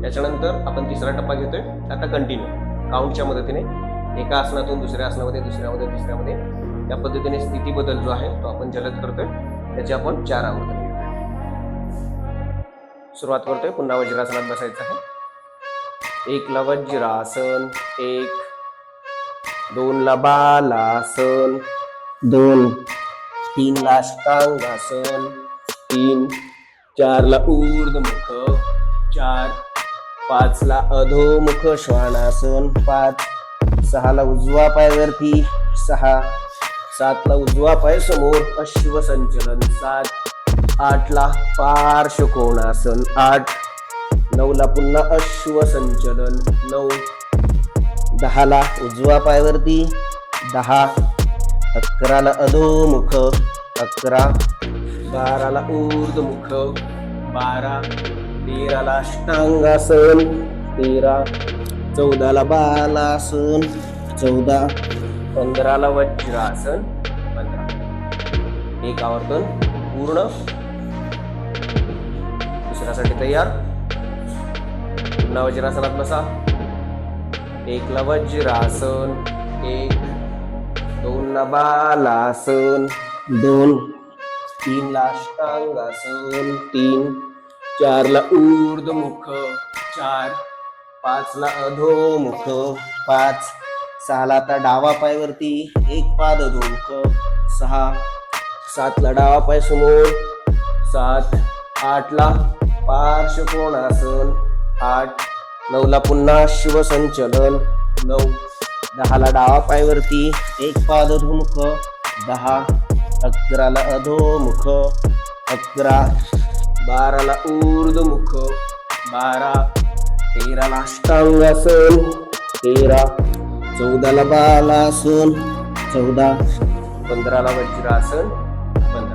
त्याच्यानंतर आपण तिसरा टप्पा घेतोय. आता कंटिन्यू काउंटच्या मदतीने. एका आसनातून दुसऱ्या आसनामध्ये दुसऱ्यामध्ये तिसऱ्यामध्ये. त्या पद्धतीने स्थिती बदल जो आहे तो आपण जलद करतोय. त्याचे आपण चार आवर्तन सुरुवात करतोय. पुन्हा वज्रासनात बसायचं आहे. एकला वज्रासन एक. दोनला बालासन दोन. तीनला अष्टांगासन तीन. चारला ऊर्ध्वमुख चार. पाचला अधोमुख श्वानासन पाच. सहाला उजवा पाय वरती सहा. सातला उजवा पाय समोर अश्व संचलन सात. आठला ला पार्श्वकोणासन आठ. नऊला पुन्हा अश्व संचलन नऊ. दहाला उजवा पाय वरती दहा. अकराला अधोमुख अकरा. बाराला ऊर्ध्वमुख बारा. तेराला अष्टांगासन तेरा चौदाला बालासन चौदा पंधराला वज्रासन पंधरा. एक आवर्तन पूर्ण. दुसऱ्यासाठी तयार. पुन्हा वज्रासनात बसा एकला वज्रासन एक दोनला बालासन दोन तीन ला अष्टांगासन तीन चार ला ऊर्ध्वमुख चार पाच ला अधोमुख पाच सहाला आता डावा पाय वरती एक पाद अधोमुख सहा सात ला डावा पाय समोर सात आठ ला पार्श्वकोणासन आठ नऊ ला पुन्हा शिवसंचलन नऊ दहा ला डावा पाय वरती एक पाद अधोमुख दहा अकराला अधोमुख अकरा बाराला ऊर्ध्वमुख बारा तेराला अष्टांगासन तेरा चौदाला बालासन चौदा पंधराला वज्रासन पंधरा